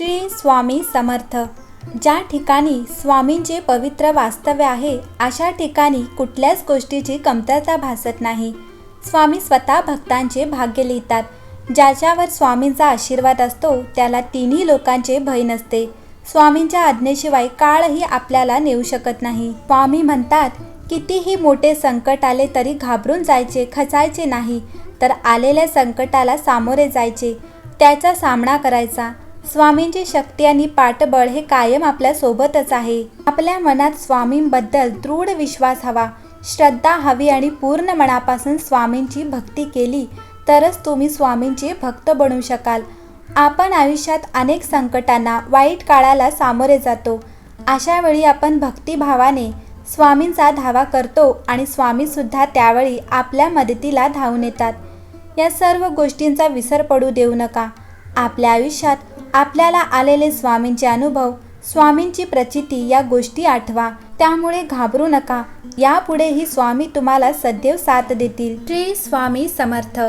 श्री स्वामी समर्थ. ज्या ठिकाणी स्वामींचे पवित्र वास्तव्य आहे अशा ठिकाणी कुठल्याच गोष्टीची कमतरता भासत नाही. स्वामी स्वतः भक्तांचे भाग्य लिहितात. ज्याच्यावर स्वामींचा आशीर्वाद असतो त्याला तिन्ही लोकांचे भय नसते. स्वामींच्या आज्ञेशिवाय काळही आपल्याला नेऊ शकत नाही. स्वामी म्हणतात कितीही मोठे संकट आले तरी घाबरून जायचे खचायचे नाही तर आलेल्या संकटाला सामोरे जायचे त्याचा सामना करायचा. स्वामींची शक्ती आणि पाठबळ हे कायम आपल्या सोबतच आहे. आपल्या मनात स्वामींबद्दल दृढ विश्वास हवा. श्रद्धा हवी आणि पूर्ण मनापासून स्वामींची भक्ती केली तरच तुम्ही स्वामींचे भक्त बनू शकाल. आपण आयुष्यात अनेक संकटांना वाईट काळाला सामोरे जातो. अशा वेळी आपण भक्तिभावाने स्वामींचा धावा करतो आणि स्वामीसुद्धा त्यावेळी आपल्या मदतीला धावून येतात. या सर्व गोष्टींचा विसर पडू देऊ नका. आपल्या आयुष्यात आपल्याला आलेले स्वामींचे अनुभव स्वामींची प्रचिती या गोष्टी आठवा. त्यामुळे घाबरू नका. यापुढेही स्वामी तुम्हाला सदैव साथ देतील. श्री स्वामी समर्थ.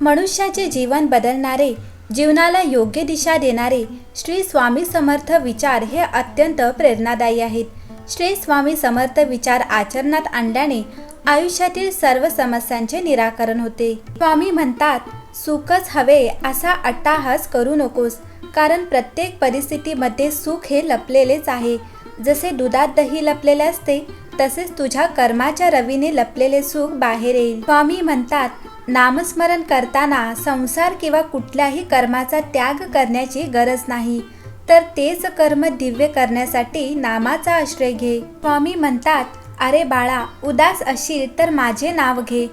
मनुष्याचे जीवन बदलणारे जीवनाला योग्य दिशा देणारे श्री स्वामी समर्थ विचार हे अत्यंत प्रेरणादायी आहेत. श्री स्वामी समर्थ विचार आचरणात आणल्याने आयुष्यातील सर्व समस्यांचे निराकरण होते. स्वामी म्हणतात सुखच हवे असा अट्टाहास करू नकोस. कारण प्रत्येक परिस्थितीमध्ये सुख हे लपलेलेच आहे. जसे दुधात दही लपलेले असते तसेच तुझ्या कर्माच्या रवीने लपलेले सुख बाहेर येईल. स्वामी म्हणतात नामस्मरण करताना संसार किंवा कुठल्याही कर्माचा त्याग करण्याची गरज नाही. तर तेच कर्म दिव्य करण्यासाठी नामाचा आश्रय घे. स्वामी म्हणतात अरे बाळा उदास अशील तर माझे नाव घे.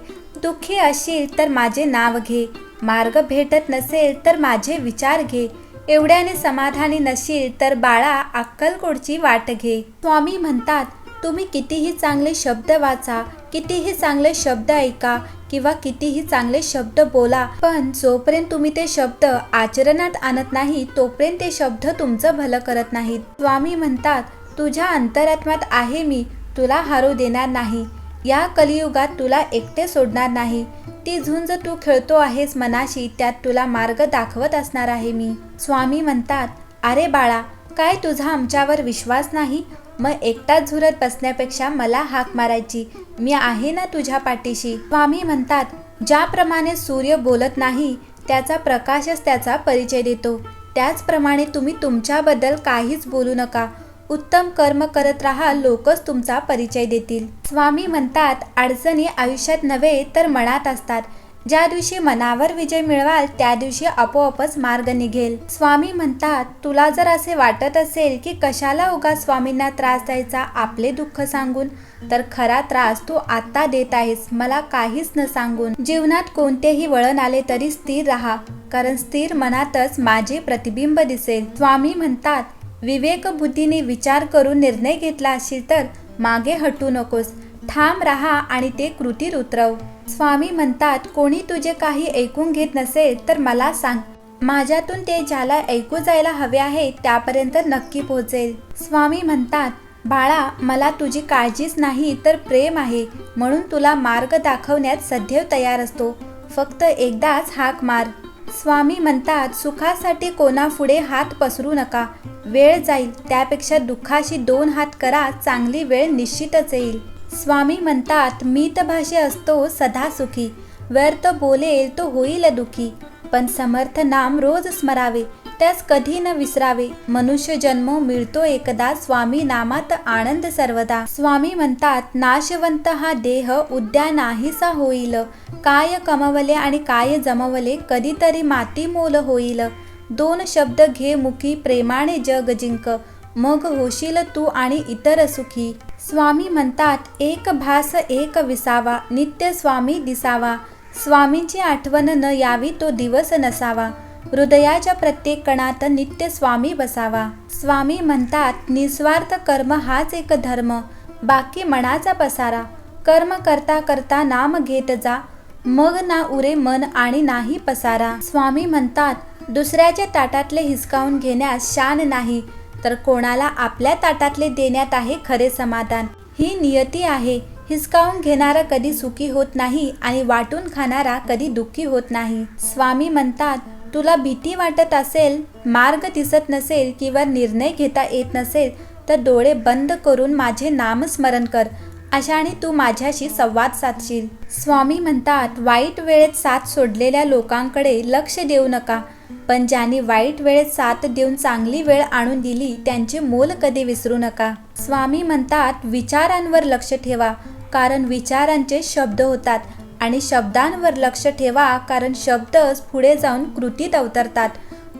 दुःखी अशील तर माझे नाव घे. मार्ग भेटत नसेल तर माझे विचार घे. एवढ्याने समाधानी नशील तर बाळा अक्कलकोटची वाट घे. स्वामी म्हणतात तुम्ही कितीही चांगले शब्द वाचा कितीही चांगले शब्द ऐका किंवा कितीही चांगले शब्द बोला पण जोपर्यंत तुम्ही ते शब्द आचरणात आणत नाही तोपर्यंत ते शब्द तुमचं भलं करत नाहीत. स्वामी म्हणतात तुझ्या अंतरात्म्यात आहे मी तुला हारू देणार नाही. या कलियुगात तुला एकटे सोडणार नाही. ती झुंज तू खेळतो आहेस मनाशी त्यात तुला मार्ग दाखवत असणार आहे मी. स्वामी म्हणतात अरे बाळा काय तुझा आमच्यावर विश्वास नाही? मग एकटाच झुरत बसण्यापेक्षा मला हाक मारायची. मी आहे ना तुझ्या पाठीशी. स्वामी म्हणतात ज्याप्रमाणे सूर्य बोलत नाही त्याचा प्रकाशच त्याचा परिचय देतो. त्याचप्रमाणे तुम्ही तुमच्याबद्दल काहीच बोलू नका. उत्तम कर्म करत राहा लोकच तुमचा परिचय देतील. स्वामी म्हणतात अडचणी आयुष्यात नव्हे तर मनात असतात. ज्या दिवशी मनावर विजय मिळवाल त्या दिवशी आपोआपच मार्ग निघेल. स्वामी म्हणतात तुला जर असे वाटत असेल की कशाला उगा स्वामींना त्रास द्यायचा आपले दुःख सांगून तर खरा त्रास तू आत्ता देत आहेस मला काहीच न सांगून. जीवनात कोणतेही वळण आले तरी स्थिर राहा कारण स्थिर मनातच माझे प्रतिबिंब दिसेल. स्वामी म्हणतात विवेकबुद्धीने विचार करून निर्णय घेतला असेल तर मागे हटू नकोस. ठाम राहा आणि ते कृतीत उतरव. स्वामी म्हणतात कोणी तुझे काही ऐकून घेत नसेल तर मला सांग. माझ्यातून ते ज्याला ऐकू जायला हवे आहे त्यापर्यंत नक्की पोहोचेल. स्वामी म्हणतात बाळा मला तुझी काळजीच नाही तर प्रेम आहे. म्हणून तुला मार्ग दाखवण्यात सदैव तयार असतो. फक्त एकदाच हाक मार. स्वामी म्हणतात सुखासाठी कोणापुढे हात पसरू नका. वेळ जाईल त्यापेक्षा दुःखाशी दोन हात करा चांगली वेळ निश्चितच येईल. स्वामी म्हणतात मीत भाषे असतो सदा सुखी. व्यर्थ बोलेल तो होईल दुखी. पण समर्थ नाम रोज स्मरावे. त्यास कधी न विसरावे. मनुष्य जन्म मिळतो एकदा स्वामी नामात आनंद सर्वदा. स्वामी म्हणतात नाशवंत हा देह उद्या नाहीसा होईल. काय कमवले आणि काय जमवले कधीतरी माती मोल होईल. दोन शब्द घे मुखी प्रेमाने जग जिंक. मग होशील तू आणि इतर सुखी. स्वामी म्हणतात एक भास एक विसावा नित्य स्वामी दिसावा. स्वामींची आठवण न यावी तो दिवस नसावा. हृदयाच्या प्रत्येक कणात नित्य स्वामी बसावा. स्वामी म्हणतात निस्वार्थ कर्म हाच एक धर्म. बाकी मनाचा पसारा. कर्म करता करता नाम घेत जा. मग ना उरे मन आणि नाही पसारा. स्वामी म्हणतात दुसऱ्याच्या ताटातले हिसकावून घेण्यास शान नाही. तर कोणाला आपल्या ताटातले देण्यात आहे खरे समाधान? ही नियती आहे. हिसकावून घेणारा कधी सुखी होत नाही आणि वाटून खाणारा कधी दुःखी होत नाही. स्वामी म्हणतात तुला भीती वाटत असेल मार्ग दिसत नसेल किंवा निर्णय घेता येत नसेल तर डोळे बंद करून माझे नामस्मरण कर. अशाने तू माझ्याशी संवाद साधशील. स्वामी म्हणतात वाईट वेळेत साथ सोडलेल्या लोकांकडे लक्ष देऊ नका. पण ज्यांनी वाईट वेळेत साथ देऊन चांगली वेळ आणून दिली त्यांचे मोल कधी विसरू नका. स्वामी म्हणतात विचारांवर लक्ष ठेवा कारण विचारांचे शब्द होतात. आणि शब्दांवर लक्ष ठेवा कारण शब्दच पुढे जाऊन कृतीत अवतरतात.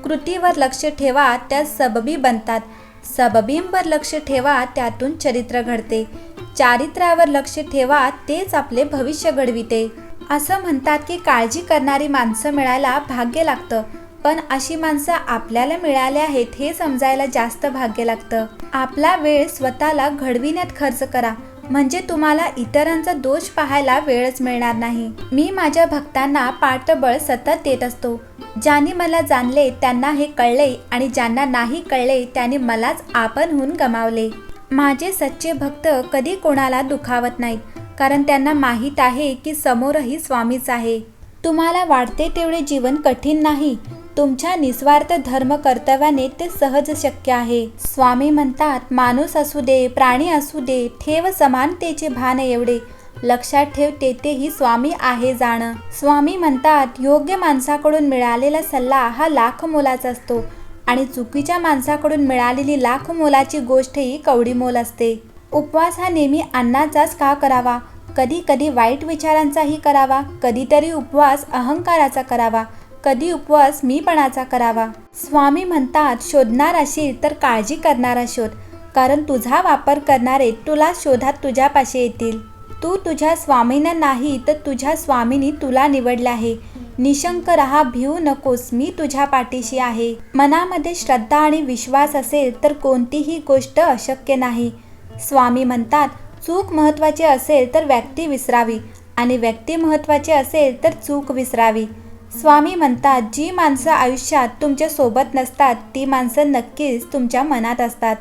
कृतीवर लक्ष ठेवा त्या सबबी बनतात. सबबींवर लक्ष ठेवा त्यातून चरित्र घडते. चारित्र्यावर लक्ष ठेवा तेच आपले भविष्य घडविते. असं म्हणतात की काळजी करणारी माणसं मिळायला भाग्य लागतं पण अशी माणसं आपल्याला मिळाली आहेत हे समजायला जास्त भाग्य लागतं. आपला वेळ स्वतःला घडविण्यात खर्च करा. म्हणजे तुम्हाला इतरांचा दोष पाहायला वेळच मिळणार नाही. मी माझ्या भक्तांना पाठबळ सतत देत असतो. ज्यांनी मला जाणले त्यांना हे कळले आणि ज्यांना नाही कळले त्यांनी मलाच आपणहून गमावले. माझे सच्चे भक्त कधी कोणाला दुखावत नाहीत कारण त्यांना माहीत आहे की समोरही स्वामीच आहे. तुम्हाला वाटते तेवढे जीवन कठीण नाही तुमच्या निस्वार्थ धर्म कर्तव्याने ते सहज शक्य आहे. स्वामी म्हणतात माणूस असू दे प्राणी असू दे ठेव समानतेचे भान एवढे. लक्षात ठेव तेथेही स्वामी आहे जाणं. स्वामी म्हणतात योग्य माणसाकडून मिळालेला सल्ला हा लाख मोलाचा असतो आणि चुकीच्या माणसाकडून मिळालेली लाख मोलाची गोष्टही कवडी मोल असते. उपवास हा नेहमी अन्नाचाच का करावा? कधी कधी वाईट विचारांचाही करावा. कधीतरी उपवास अहंकाराचा करावा. कधी उपवास मीपणाचा करावा? स्वामी म्हणतात शोधणार असेल तर काळजी करणारा शोध कारण तुझा वापर करणारे तुला शोधात तुझ्यापाशी येतील. तू तुझ्या स्वामींना नाही तर तुझ्या स्वामीनी तुला निवडलं आहे. निशंक रहा भिवू नकोस मी तुझ्या पाठीशी आहे. मनामध्ये श्रद्धा आणि विश्वास असेल तर कोणतीही गोष्ट अशक्य नाही. स्वामी म्हणतात चूक महत्त्वाची असेल तर व्यक्ती विसरावी. आणि व्यक्ती महत्त्वाची असेल तर चूक विसरावी. स्वामी म्हणतात जी माणसं आयुष्यात तुमच्यासोबत नसतात ती माणसं नक्कीच तुमच्या मनात असतात.